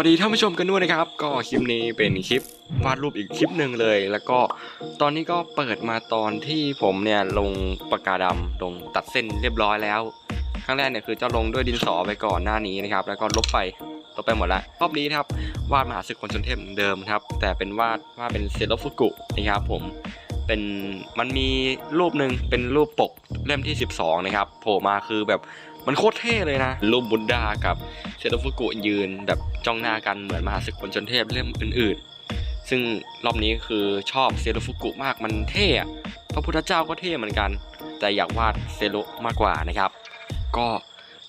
วัสดีท่านผู้ชมกันด้วยนะครับ ก็คลิปนี้เป็นคลิปวาดรูปอีกคลิปหนึ่งเลย แล้วก็ตอนนี้ก็เปิดมาตอนที่ผมเนี่ยลงปากกาดำลงตัดเส้นเรียบร้อยแล้วครั้งแรกเนี่ยคือจะลงด้วยดินสอไปก่อนหน้านี้นะครับ แล้วก็ลบไปลบไปหมดล้วรอบนี้นะครับวาดมหาศึกคนชนเทพเหมือนเดิมครับ แต่เป็นวาดวาดเป็นเซโลฟุกุนะครับผมเป็นมันมีรูปหนึ่งเป็นรูปปกเล่มที่ 12 นะครับโผล่มาคือแบบ มันโคตรเท่เลยนะรูปบุนดากับเซโนฟุกุยืนแบบจ้องหน้ากันเหมือนมหาศึกคนชนเทพเรื่องอื่นๆ ซึ่งรอบนี้คือชอบเซโนฟุกุมากมันเท่อะพระพุทธเจ้าก็เท่เหมือนกัน แต่อยากวาดเซโลมากกว่านะครับ ก็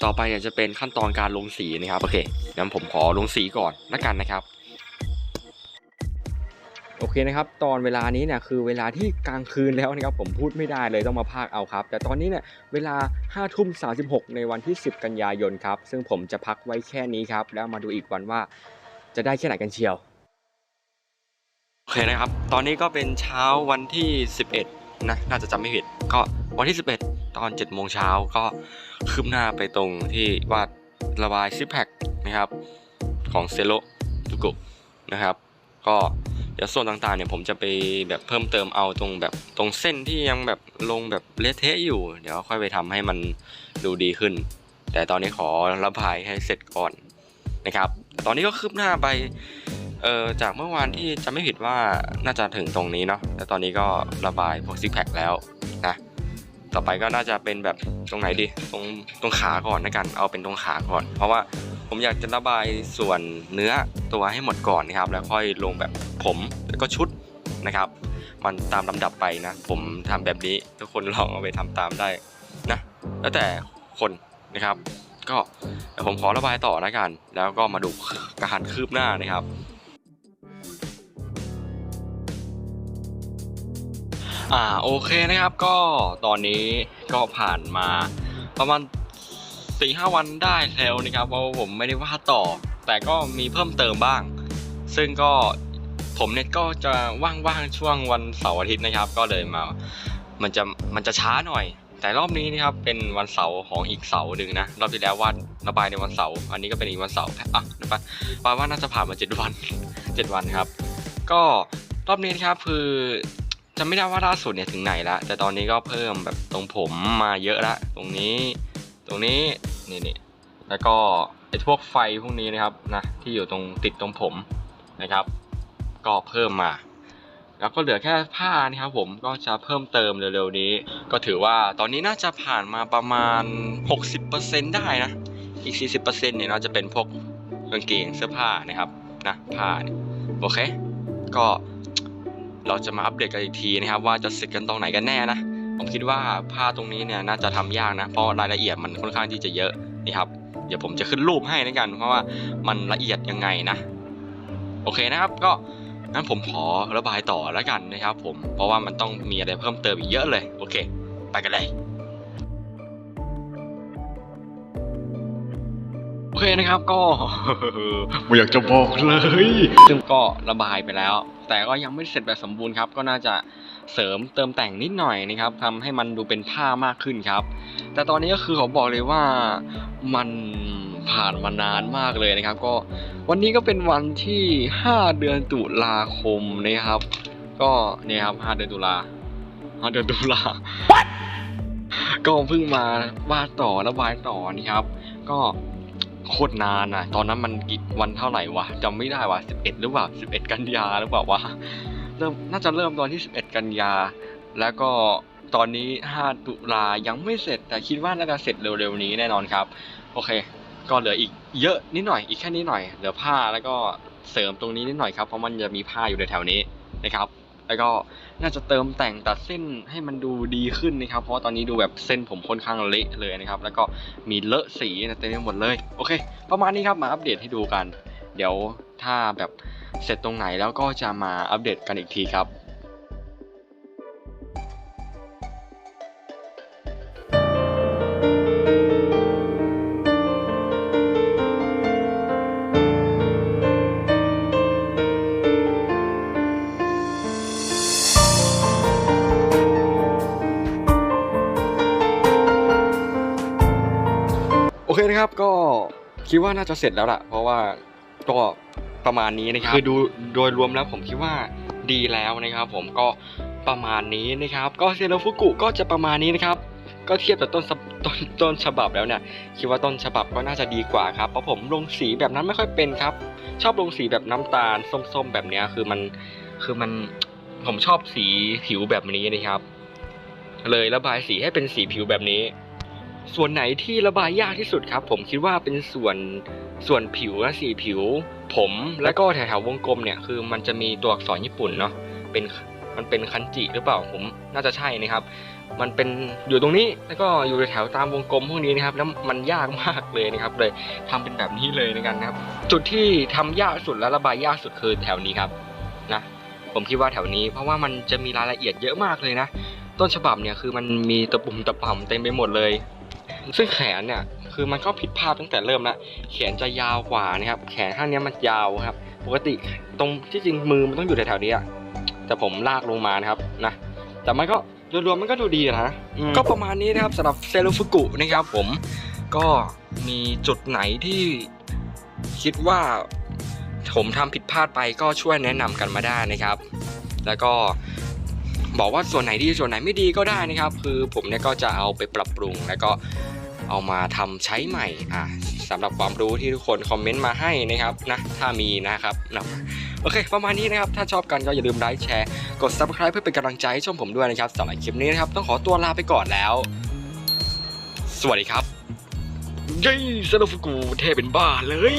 ต่อไปเนี่ยจะเป็นขั้นตอนการลงสีนะครับโอเคงั้นผมขอลงสีก่อนละกันนะครับ โอเคนะครับ ตอนเวลานี้เนี่ยคือเวลาที่กลางคืนแล้วนะครับผมพูดไม่ได้เลยต้องมาพากเอาครับ แต่ตอนนี้เนี่ยเวลา5้าทุ่มสาในวันที่ 10 กันยายนครับ ซึ่งผมจะพักไว้แค่นี้ครับ แล้วมาดูอีกวันว่าจะได้แค่ไหนกันเชียว โอเคนะครับ ตอนนี้ก็เป็นเช้าวันที่ 11 นะ น่าจะจำไม่ผิด ก็วันที่ 11 ตอน7โมงเช้าก็คืบหน้าไปตรงที่วาดระบายซิปแพคนะครับของเซโลตุกุนะครับ ก็ ดี๋ยวส่วนต่างๆเนี่ยผมจะไปแบบเพิ่มเติมเอาตรงแบบตรงเส้นที่ยังแบบลงแบบเละเทะอยู่ เดี๋ยวค่อยไปทำให้มันดูดีขึ้น แต่ตอนนี้ขอระบายให้เสร็จก่อนนะครับตอนนี้ก็คืบหน้าไปเออจากเมื่อวานที่จะไม่ผิดว่าน่าจะถึงตรงนี้เนาะแต่ตอนนี้ก็ระบายพวกซิกแพคแล้วนะต่อไปก็น่าจะเป็นแบบตรงไหนดีตรงตรงขาก่อนนะกัน เอาเป็นตรงขาก่อน เพราะว่า ผมอยากจะระบายส่วนเนื้อตัวให้หมดก่อนนะครับ แล้วค่อยลงแบบผมแล้วก็ชุดนะครับ มันตามลำดับไปนะ ผมทำแบบนี้ทุกคนลองเอาไปทำตามได้นะ แล้วแต่คนนะครับ ก็เดี๋ยวผมขอระบายต่อแล้วกัน แล้วก็มาดูการคืบหน้านะครับอ่าโอเคนะครับก็ตอนนี้ก็ผ่านมาประมาณ สี่ห้าวันได้แล้วนะครับเพราะผมไม่ได้วาดต่อ แต่ก็มีเพิ่มเติมบ้าง ซึ่งก็ผมเนี่ยก็จะว่างๆช่วงวันเสาร์อาทิตย์นะครับ ก็เลยมา มันจะมันจะช้าหน่อย แต่รอบนี้นะครับเป็นวันเสาร์ของอีกเสาร์หนึ่งนะรอบที่แล้ววาดระบายในวันเสาร์อันนี้ก็เป็นอีกวันเสาร์อะนะครับปาว่าน่าจะผ่านมาเจ็ดวันเจ็ดวันครับ ก็รอบนี้นะครับคือจำไม่ได้ว่าล่าสุดเนี่ยถึงไหนละแต่ตอนนี้ก็เพิ่มแบบตรงผมมาเยอะละตรงนี้ ตรงนี้นี่นี่แล้วก็ไอ้พวกไฟพวกนี้นะครับนะที่อยู่ตรงติดตรงผมนะครับ ก็เพิ่มมา แล้วก็เหลือแค่ผ้านะครับผมก็จะเพิ่มเติมเร็วๆนี้ ก็ถือว่าตอนนี้น่าจะผ่านมาประมาณ 60%ได้นะ อีก 40%เนี่ยน่าจะเป็นพวกกางเกงเสื้อผ้านะครับนะผ้าเนี่ยโอเค ก็เราจะมาอัปเดตกันอีกทีนะครับ ว่าจะเสร็จกันตรงไหนกันแน่นะ ผมคิดว่าผ้าตรงนี้เนี่ยน่าจะทำยากนะ เพราะรายละเอียดมันค่อนข้างที่จะเยอะนี่ครับ เดี๋ยวผมจะขึ้นรูปให้นะกัน เพราะว่ามันละเอียดยังไงนะ โอเคนะครับก็งั้นผมขอระบายต่อแล้วกันนะครับ ผมเพราะว่ามันต้องมีอะไรเพิ่มเติมอีกเยอะเลย โอเค ไปกันเลยโอเคนะครับก็ไม่อยากจะบอกเลยซึ่งก็ระบายไปแล้ว แต่ก็ยังไม่เสร็จแบบสมบูรณ์ครับ ก็น่าจะ เสริมเติมแต่งนิดหน่อยนะครับทำให้มันดูเป็นผ้ามากขึ้นครับ แต่ตอนนี้ก็คือขอบอกเลยว่ามันผ่านมานานมากเลยนะครับ ก็วันนี้ก็เป็นวันที่ 5 เดือนตุลาคมนะครับ ก็เนี่ยครับ 5 เดือนตุลา5เดือนตุลาก็เพิ่งมาวาดต่อระบายต่อนี่ครับ ก็โคตรนานอะ ตอนนั้นมันกี่วันเท่าไหร่วะจำไม่ได้วะ11 หรือเปล่า 11 กันยาหรือเปล่าวะ เริ่มน่าจะเริ่มตอนที่ 11 กันยา แล้วก็ตอนนี้ 5 ตุลายังไม่เสร็จ แต่คิดว่าน่าจะเสร็จเร็วๆนี้แน่นอนครับ โอเค ก็เหลืออีกเยอะนิดหน่อย อีกแค่นิดหน่อย เหลือผ้าแล้วก็เสริมตรงนี้นิดหน่อยครับ เพราะมันจะมีผ้าอยู่ในแถวนี้นะครับ แล้วก็น่าจะเติมแต่งตัดเส้นให้มันดูดีขึ้นนะครับ เพราะตอนนี้ดูแบบเส้นผมค่อนข้างเละเลยนะครับ แล้วก็มีเลอะสีเต็มไปหมดเลย โอเค ประมาณนี้ครับ มาอัปเดตให้ดูกัน เดี๋ยว ถ้าแบบเสร็จตรงไหนแล้วก็จะมาอัปเดตกันอีกทีครับโอเคนะครับก็คิดว่าน่าจะเสร็จแล้วล่ะ เพราะว่าก็ ประมาณนี้นะครับคือดูโดยรวมแล้วผมคิดว่าดีแล้วนะครับ ผมก็ประมาณนี้นะครับ ก็เซโนฟุกุก็จะประมาณนี้นะครับ ก็เทียบกับต้นฉบต้นต้นฉบับแล้วเนี่ยคิดว่าต้นฉบับก็น่าจะดีกว่าครับเพราะผมลงสีแบบนั้นไม่ค่อยเป็นครับ ชอบลงสีแบบน้ำตาลส้มๆแบบเนี้ยคือมันคือมันผมชอบสีผิวแบบนี้นะครับ เลยระบายสีให้เป็นสีผิวแบบนี้ ส่วนไหนที่ระบายยากที่สุดครับ ผมคิดว่าเป็นส่วนส่วนผิวและสีผิว ผมแล้วก็แถวๆวงกลมเนี่ยคือมันจะมีตัวอักษรญี่ปุ่นเนาะเป็นมันเป็นคันจิหรือเปล่าผมน่าจะใช่นะครับ มันเป็นอยู่ตรงนี้แล้วก็อยู่แถวๆตามวงกลมพวกนี้นะครับ แล้วมันยากมากเลยนะครับ เลยทำเป็นแบบนี้เลยในกันนะครับ จุดที่ทำยากสุดและระบายยากสุดคือแถวนี้ครับนะผมคิดว่าแถวนี้ เพราะว่ามันจะมีรายละเอียดเยอะมากเลยนะ ต้นฉบับเนี่ยคือมันมีตะปุ่มตะป่ำเต็มไปหมดเลย ซึ่งแขนเนี่ยคือมันก็ผิดพลาดตั้งแต่เริ่มแล้วแขนจะยาวกว่านะครับ แขนข้างนี้มันยาวครับ ปกติตรงที่จริงมือมันต้องอยู่แถวๆนี้อะแต่ผมลากลงมานะครับนะแต่มันก็รวมๆมันก็ดูดีนะก็ประมาณนี้นะครับสำหรับเซรุฟุกุนะครับ ผมก็มีจุดไหนที่คิดว่าผมทำผิดพลาดไปก็ช่วยแนะนำกันมาได้นะครับ แล้วก็ บอกว่าส่วนไหนดีส่วนไหนไม่ดีก็ได้นะครับ คือผมเนี่ยก็จะเอาไปปรับปรุงแล้วก็เอามาทำใช้ใหม่อะสำหรับความรู้ที่ทุกคนคอมเมนต์มาให้นะครับนะถ้ามีนะครับนะโอเค ประมาณนี้นะครับ ถ้าชอบกันก็อย่าลืมไลค์แชร์กด subscribe เพื่อเป็นกำลังใจให้ช่องผมด้วยนะครับสำหรับคลิปนี้นะครับ ต้องขอตัวลาไปก่อนแล้ว สวัสดีครับเย้สโนฟุกุเทเป็นบ้าเลย